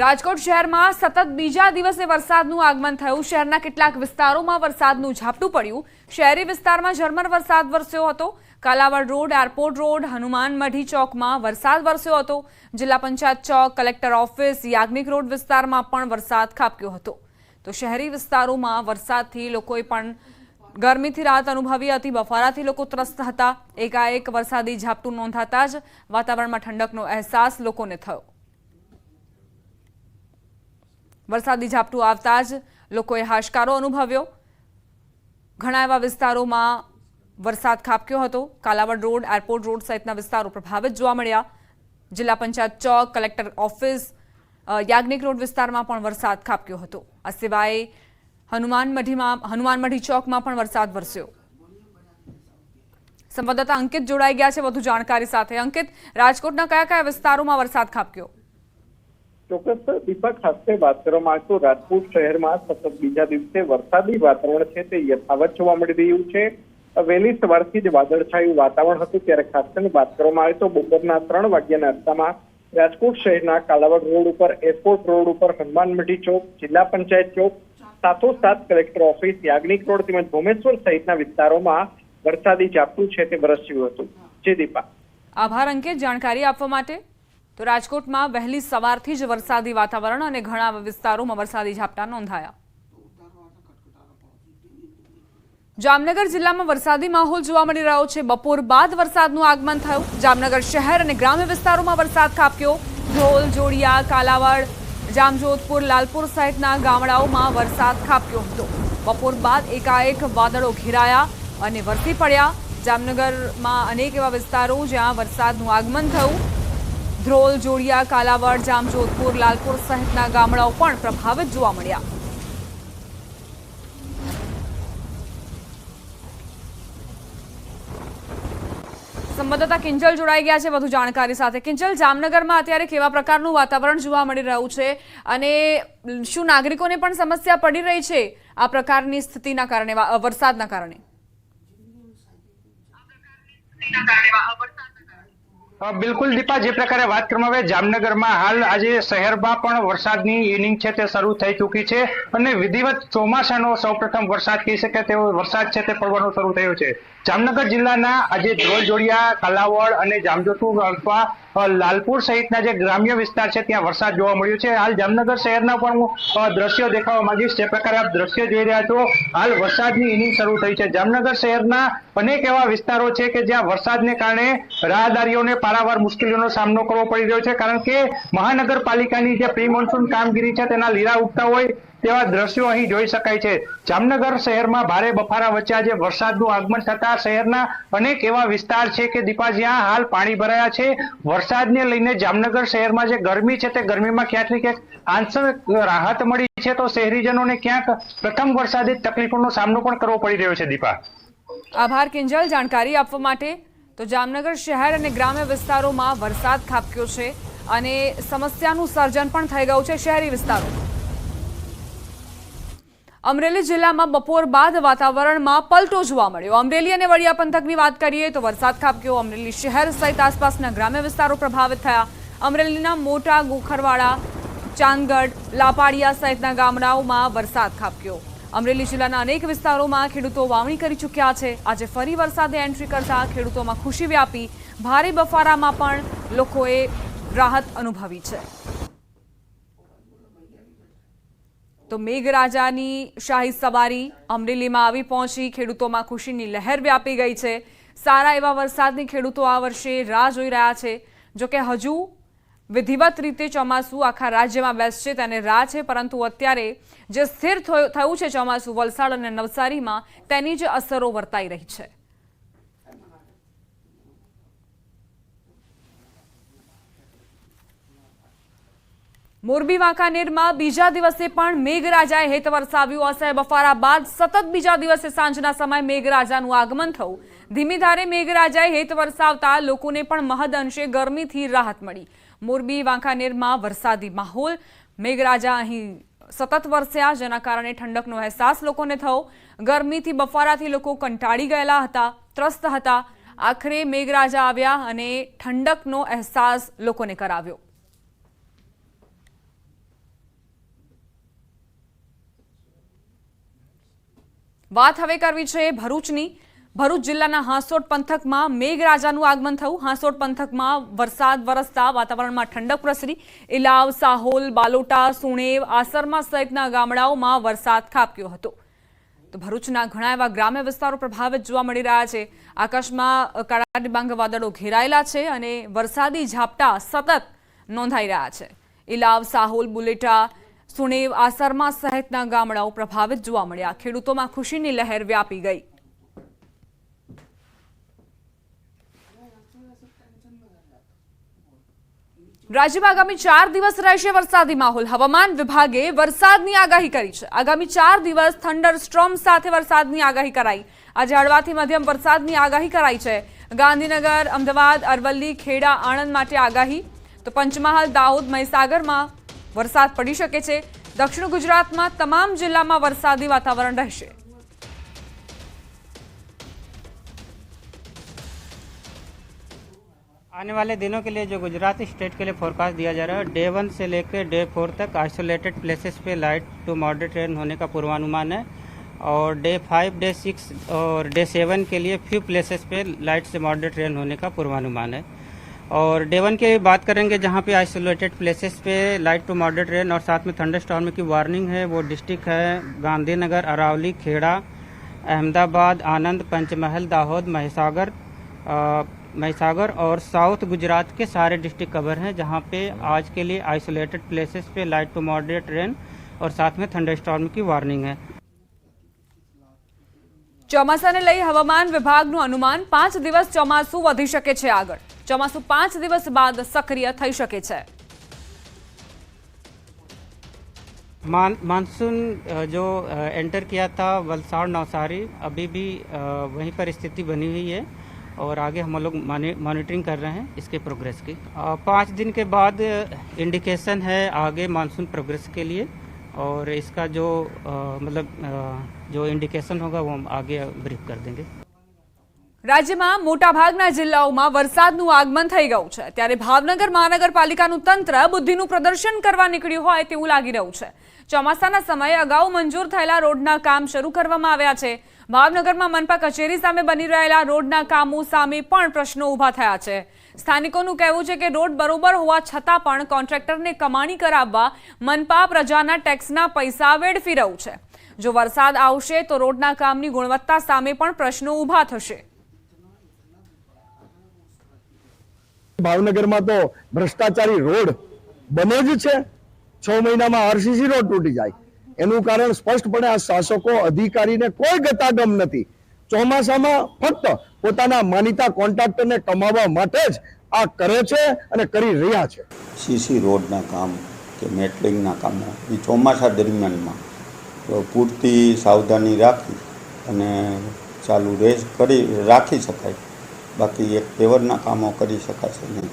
રાજકોટ શહેરમાં સતત બીજા દિવસે વરસાદનું આગમન થયું. શહેરના કેટલાક વિસ્તારોમાં વરસાદનું ઝાપટું પડ્યું. શહેરી વિસ્તારમાં ઝરમર વરસાદ વરસ્યો હતો. Kalawad road airport road, Hanuman Madhi ચોકમાં વરસાદ વરસ્યો હતો. જિલ્લા પંચાયત ચોક, કલેક્ટર ઓફિસ, યાજ્ઞિક રોડ વિસ્તારમાં પણ વરસાદ ખાબક્યો હતો. તો શહેરી વિસ્તારોમાં વરસાદથી લોકોએ પણ ગરમીથી રાહત અનુભવી હતી. બફારાથી લોકો ત્રસ્ત હતા. એકાએક વરસાદી ઝાપટું નોંધાતા જ વાતાવરણમાં ઠંડકનો અહેસાસ લોકોને થયો. વરસાદી ઝાપટું આવતા જ લોકોએ હાશકારો અનુભવ્યો. ઘણા એવા વિસ્તારોમાં વરસાદ ખાબક્યો હતો. કાલાવડ રોડ, એરપોર્ટ રોડ સહિતના વિસ્તારો પ્રભાવિત જોવા મળ્યા. જિલ્લા પંચાયત ચોક, કલેક્ટર ઓફિસ યાજ્ઞિક રોડ વિસ્તારમાં પણ વરસાદ ખાબક્યો હતો. આ સિવાય હનુમાન મઢીમાં, હનુમાન મઢી ચોકમાં પણ વરસાદ વરસ્યો. સંવાદદાતા અંકિત જોડાઈ ગયા છે. વધુ જાણકારી સાથે. અંકિત, રાજકોટના કયા કયા વિસ્તારોમાં વરસાદ ખાબક્યો? ચોક્કસ દીપક ખાસ વાત કરવામાં આવે રાજકોટ શહેરમાં સતત બીજા દિવસે વરસાદી વાતાવરણ છે તે યથાવત જોવા મળી રહ્યું છે. વહેલી સવારથી જ વાદળછાયું વાતાવરણ હતું ત્યારે ખાસ વાત કરવામાં આવે તો બપોરના ત્રણ વાગ્યાના અરસામાં રાજકોટ શહેરના કાલાવડ રોડ ઉપર, એરપોર્ટ રોડ ઉપર હનુમાન મઢી ચોક, જિલ્લા પંચાયત ચોક, સાથોસાથ કલેક્ટર ઓફિસ, યાજ્ઞિક રોડ તેમજ ભોમેશ્વર સહિતના વિસ્તારોમાં વરસાદી ઝાપટું છે તે વરસ્યું હતું. જે દીપા. આભાર અંકે જાણકારી આપવા માટે તો રાજકોટમાં વહેલી સવારથી જ વરસાદી વાતાવરણ અને ઘણા વિસ્તારોમાં વરસાદી ઝાપટા નોંધાયા. જામનગર જિલ્લામાં વરસાદી માહોલ જોવા મળી રહ્યો છે. બપોર બાદ વરસાદનું આગમન થયું. જામનગર શહેર અને ગ્રામ્ય વિસ્તારોમાં વરસાદ ખાબક્યો. ઢોલ, જોડિયા, કાલાવાડ, જામજોધપુર, લાલપુર સહિતના ગામડાઓમાં વરસાદ ખાબક્યો હતો. બપોર બાદ એકાએક વાદળો ઘેરાયા અને વરસી પડ્યા. જામનગરમાં અનેક એવા વિસ્તારો જ્યાં વરસાદનું આગમન થયું. ધ્રોલ, જોડિયા, કાલાવડ, જામજોધપુર, લાલપુર સહિતના ગામડાઓ પણ પ્રભાવિત જોવા મળ્યા. સંવાદદાતા કિંજલ જોડાઈ ગયા છે વધુ જાણકારી સાથે. કિંજલ, જામનગરમાં અત્યારે કેવા પ્રકારનું વાતાવરણ જોવા મળી રહ્યું છે અને શું નાગરિકોને પણ સમસ્યા પડી રહી છે આ પ્રકારની સ્થિતિના કારણે વરસાદના કારણે? બિલકુલ દીપા, જે પ્રકારે વાત કરવામાં આવે, જામનગરમાં હાલ આજે શહેરમાં પણ વરસાદની ઇનિંગ છે, તે શરૂ થઈ ચૂકી છે. અને વિધિવત ચોમાસાનો સૌપ્રથમ વરસાદ કહી શકાય, તેવો વરસાદ છે, તે પડવાનો શરૂ થયો છે. જામનગર જિલ્લાના આજે ધ્રોલ જોડિયા કાલાવડ અને જામજોતુ અથવા લાલપુર સહિતના જે ગ્રામ્ય વિસ્તાર છે, ત્યાં વરસાદ જોવા મળ્યો છે. હાલ જામનગર શહેરના પણ હું દ્રશ્યો દેખાવા માંગીશ. જે પ્રકારે આપ દ્રશ્ય જોઈ રહ્યા છો, હાલ વરસાદની ઇનિંગ શરૂ થઈ છે. જામનગર શહેરના અનેક એવા વિસ્તારો છે કે જ્યાં વરસાદને કારણે રાહદારીઓને પારાવાર મુશ્કેલીઓનો સામનો કરવો પડી રહ્યો છે. કારણ કે મહાનગરપાલિકાની જે પ્રી મોન્સૂન કામગીરી છે, તેના લીરા ઉગતા હોય તેવા દ્રશ્યો અહીં જોઈ શકાય છે. જામનગર શહેરમાં ભારે બફારા વચ્ચે આજે વરસાદનું આગમન થતા શહેરના અનેક એવા વિસ્તાર છે કે દીપા જ્યાં હાલ પાણી ભરાયા છે. વરસાદને લઈને જામનગર શહેરમાં જે ગરમી છે તે ગરમીમાં ક્યાંક ને ક્યાંક આંશિક રાહત મળી છે તો શહેરીજનોને ક્યાંક પ્રથમ વરસાદી તકલીફોનો સામનો પણ કરવો પડી રહ્યો છે, દીપા. આભાર, કિંજલ. જાણકારી આપવા માટે તો જામનગર શહેર અને ગ્રામ્ય વિસ્તારોમાં વરસાદ ખાબક્યો છે અને સમસ્યાનું સર્જન પણ થઈ ગયું છે શહેરી વિસ્તારો અમરેલી જિલ્લામાં બપોર બાદ વાતાવરણમાં પલટો જોવા મળ્યો. અમરેલી અને વડિયા પંથકની વાત કરીએ તો વરસાદ ખાબક્યો. અમરેલી શહેર સહિત આસપાસના ગ્રામ્ય વિસ્તારો પ્રભાવિત થયા. અમરેલીના મોટા ગોખરવાડા, ચાંદગઢ, લાપાડિયા સહિતના ગામડાઓમાં વરસાદ ખાબક્યો. અમરેલી જિલ્લાના અનેક વિસ્તારોમાં ખેડૂતો વાવણી કરી ચૂક્યા છે. આજે ફરી વરસાદે એન્ટ્રી કરતા ખેડૂતોમાં ખુશી વ્યાપી. ભારે બફારામાં પણ લોકોએ રાહત અનુભવી છે. તો મેઘરાજાની શાહી સવારી અમરેલીમાં આવી પહોંચી. ખેડૂતોમાં ખુશીની લહેર વ્યાપી ગઈ છે. સારા એવા વરસાદની ખેડૂતો આ વર્ષે રાહ જોઈ રહ્યા છે. જોકે હજુ વિધિવત રીતે ચોમાસું આખા રાજ્યમાં બેસશે તેને રાહ છે, પરંતુ અત્યારે જે સ્થિર થયો- છે ચોમાસું, વલસાડ અને નવસારીમાં તેની જ અસરો વર્તાઈ રહી છે. મોરબી વાંકાનેરમાં બીજા દિવસે પણ મેઘરાજાએ હેત વરસાવ્યું અસહ્ય બફારા બાદ સતત બીજા દિવસે સાંજના સમયે મેઘરાજાનું આગમન થયું. ધીમી ધારે મેઘરાજાએ હેત વરસાવતા લોકોને પણ મહદ અંશે ગરમીથી રાહત મળી. મોરબી વાંકાનેરમાં વરસાદી માહોલ. મેઘરાજા અહીં સતત વરસ્યા, જેના કારણે ઠંડકનો અહેસાસ લોકોને થયો. ગરમીથી બફારાથી લોકો કંટાળી ગયેલા હતા, ત્રસ્ત હતા. આખરે મેઘરાજા આવ્યા અને ઠંડકનો અહેસાસ લોકોને કરાવ્યો. વાત હવે કરવી છે ભરૂચની. ભરૂચ જિલ્લાના હાંસોટ પંથકમાં મેઘરાજાનું આગમન થયું. હાંસોટ પંથકમાં વરસાદ વરસતા વાતાવરણમાં ઠંડક પ્રસરી. ઇલાવ, સાહોલ, બાલોટા, સુણેવ, આસરમા સહિતના ગામડાઓમાં વરસાદ ખાબક્યો હતો. તો ભરૂચના ઘણા એવા ગ્રામ્ય વિસ્તારો પ્રભાવિત જોવા મળી રહ્યા છે. આકાશમાં કાળા ડિબાંગ વાદળો ઘેરાયેલા છે અને વરસાદી ઝાપટા સતત નોંધાઈ રહ્યા છે. ઇલાવ, સાહોલ, બુલેટા સુણેવ આસરમાં સહિતના ગામડાઓ પ્રભાવિત જોવા મળ્યા. ખેડૂતોમાં ખુશીની લહેર વ્યાપી ગઈ. રાજ્યમાં આગામી ચાર દિવસ રહેશે વરસાદી માહોલ. હવામાન વિભાગે વરસાદની આગાહી કરી છે. આગામી ચાર દિવસ થંડર સ્ટ્રોમ સાથે વરસાદની આગાહી કરાઈ. આજે હળવાથી મધ્યમ વરસાદની આગાહી કરાઈ છે. ગાંધીનગર, અમદાવાદ, અરવલ્લી, ખેડા, આણંદ માટે આગાહી. તો પંચમહાલ, દાહોદ, મહીસાગરમાં વરસાદ પડી શકે છે દક્ષિણ ગુજરાતમાં તમામ જિલ્લામાં વરસાદી વાતાવરણ રહેશે आने वाले दिनों के लिए जो गुजरात स्टेट के लिए फोरकास्ट दिया जा रहा है डे वन से लेकर डे फोर तक आइसोलेटेड प्लेसेस पे लाइट टू मॉडरेट रेन होने का पूर्वानुमान है और डे फाइव डे सिक्स और डे सेवन के लिए फ्यू प्लेसेस पे लाइट से मॉडरेट रेन होने का पूर्वानुमान है और डे वन की बात करेंगे जहाँ पे आइसोलेटेड प्लेसेस पे लाइट टू मॉडरेट रेन और साथ में थंडर स्टॉर्म की वार्निंग है वो डिस्ट्रिक्ट है गांधीनगर अरावली खेड़ा अहमदाबाद आनंद पंचमहल दाहोद महिसागर अ, महिसागर और साउथ गुजरात के सारे डिस्ट्रिक्ट कवर हैं जहाँ पे आज के लिए आइसोलेटेड प्लेसेस पे लाइट टू मॉडरेट रेन और साथ में थंडर स्टॉर्म की वार्निंग है ચોમાસાને લઈ હવામાન વિભાગનું અનુમાન પાંચ દિવસ ચોમાસું વધી શકે છે આગળ ચોમાસું પાંચ દિવસ બાદ સક્રિય થઈ શકે છે मान मानसून अ, जो अ, एंटर किया था वलसाड़ नवसारी अभी भी अ, वहीं पर स्थिति बनी हुई है और आगे हम लोग मॉनि- मॉनिटरिंग कर रहे हैं इसके प्रोग्रेस की अ, पाँच दिन के बाद इंडिकेशन है आगे मानसून प्रोग्रेस के लिए और इसका जो अ, मतलब अ, जो इंडिकेशन होगा वो हम आगे ब्रीफ कर देंगे રાજ્યમાં મોટાભાગના જિલ્લાઓમાં વરસાદનું આગમન થઈ ગયું છે. ત્યારે ભાવનગર મહાનગરપાલિકાનું તંત્ર બુદ્ધિનું પ્રદર્શન કરવા નીકળ્યું હોય તેવું લાગી રહ્યું છે. ચોમાસાના સમયે અગાઉ મંજૂર થયેલા રોડના કામ શરૂ કરવામાં આવ્યા છે. ભાવનગરમાં મનપા કચેરી સામે બની રહેલા રોડના કામો સામે પણ પ્રશ્નો ઊભા થયા છે. સ્થાનિકોનું કહેવું છે કે રોડ બરોબર હોવા છતાં પણ કોન્ટ્રાક્ટરને કમાણી કરાવવા મનપા પ્રજાના ટેક્સના પૈસા વેડફી રહ્યું છે. જો વરસાદ આવશે તો રોડના કામની ગુણવત્તા સામે પણ પ્રશ્નો ઊભા થશે. ભાવનગરમાં તો ભ્રષ્ટાચારી રોડ બને જ છે. છ મહિનામાં આરસીસી રોડ તૂટી જાય. એનું કારણ સ્પષ્ટપણે આ શાસકો, અધિકારીને કોઈ ગતાગમ નથી. ચોમાસામાં ફક્ત પોતાના માનીતા કોન્ટ્રાક્ટરને કમાવા માટે જ આ કરે છે અને કરી રહ્યા છે. સીસી રોડના કામ કે મેટલિંગના કામો એ ચોમાસા દરમિયાનમાં પૂરતી સાવધાની રાખી અને ચાલુ રેસ કરી, રાખી શકાય. બાકી એક પેવરના કામો કરી શકાશે નહીં.